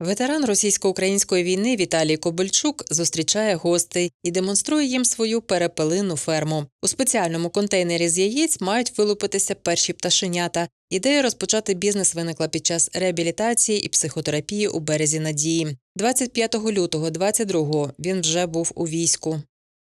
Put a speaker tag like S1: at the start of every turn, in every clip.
S1: Ветеран російсько-української війни Віталій Кобильчук зустрічає гостей і демонструє їм свою перепелину ферму. У спеціальному контейнері з яєць мають вилупитися перші пташенята. Ідея розпочати бізнес виникла під час реабілітації і психотерапії у березі надії. 25 лютого 22-го він вже був у війську.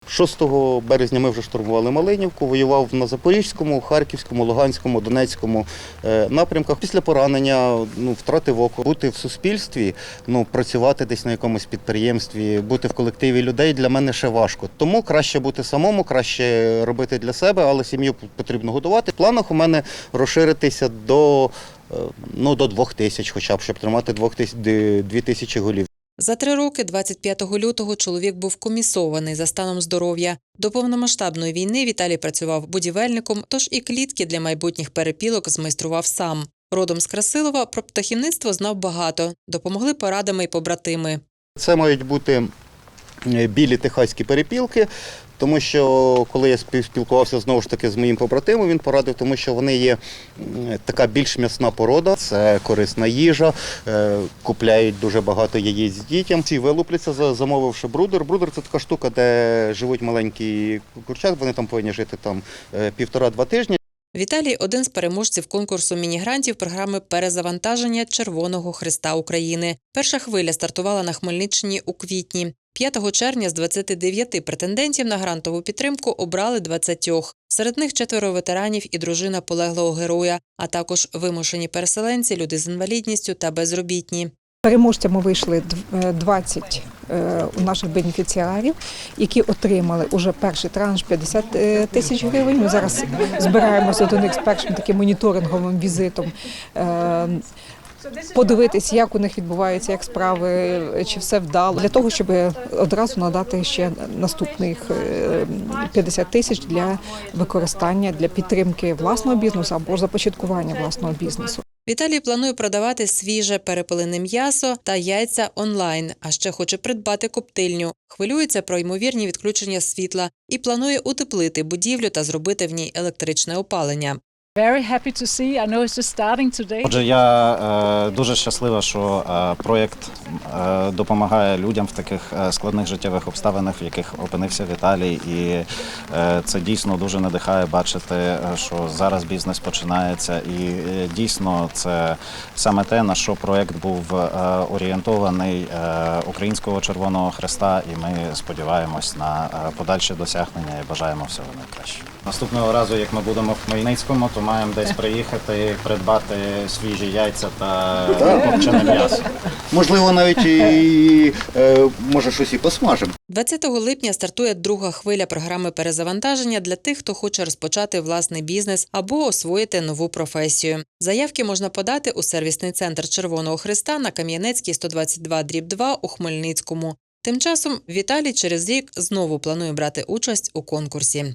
S2: 6 березня ми вже штурмували Малинівку, воював на Запорізькому, Харківському, Луганському, Донецькому е, напрямках. Після поранення ну, втратив око. Бути в суспільстві, ну, працювати десь на якомусь підприємстві, бути в колективі людей для мене ще важко. Тому краще бути самому, краще робити для себе, але сім'ю потрібно годувати. В планах у мене розширитися до, е, ну, до двох тисяч, хоча б, щоб тримати двох тисяч, дві тисячі голів.
S1: За три роки, 25 лютого, чоловік був комісований за станом здоров'я. До повномасштабної війни Віталій працював будівельником, тож і клітки для майбутніх перепілок змайстрував сам. Родом з Красилова про птахівництво знав багато, допомогли порадами й побратими.
S2: Це мають бути білі техаські перепілки, тому що коли я спілкувався знову ж таки з моїм побратимом, він порадив, тому що вони є така більш м'ясна порода, це корисна їжа, е, купляють дуже багато яєць дітям. Ці вилупляться, замовивши брудер. Брудер це така штука, де живуть маленькі курчат, вони там повинні жити там е, півтора-два тижні.
S1: Віталій один з переможців конкурсу мінігрантів програми перезавантаження Червоного Христа України. Перша хвиля стартувала на Хмельниччині у квітні. 5 червня з 29 претендентів на грантову підтримку обрали 20. Серед них четверо ветеранів і дружина полеглого героя, а також вимушені переселенці, люди з інвалідністю та безробітні.
S3: Переможцями вийшли дв- е, 20 е, у наших бенефіціарів, які отримали уже перший транш 50 е, тисяч гривень. Ми зараз збираємося до них з першим таким моніторинговим візитом. Е, Подивитись, як у них відбуваються, як справи, чи все вдало, для того, щоб одразу надати ще наступних е, 50 тисяч для використання для підтримки власного бізнесу або започаткування власного бізнесу.
S1: Віталій планує продавати свіже перепелене м'ясо та яйця онлайн, а ще хоче придбати коптильню. Хвилюється про ймовірні відключення світла і планує утеплити будівлю та зробити в ній електричне опалення.
S4: Отже, я е, дуже щаслива, що е, проєкт е, допомагає людям в таких е, складних життєвих обставинах, в яких опинився Віталій. І е, це дійсно дуже надихає бачити, е, що зараз бізнес починається. І е, дійсно це саме те, на що проєкт був е, орієнтований е, Українського Червоного Хреста. І ми сподіваємось на е, подальші досягнення і бажаємо всього найкращого. Наступного разу, як ми будемо в Хмельницькому, то маємо десь приїхати, придбати свіжі яйця та копчене м'ясо.
S2: Можливо, навіть і е, може щось і посмажемо.
S1: 20 липня стартує друга хвиля програми перезавантаження для тих, хто хоче розпочати власний бізнес або освоїти нову професію. Заявки можна подати у сервісний центр Червоного Христа на Кам'янецькій 122 дріб 2 у Хмельницькому. Тим часом Віталій через рік знову планує брати участь у конкурсі.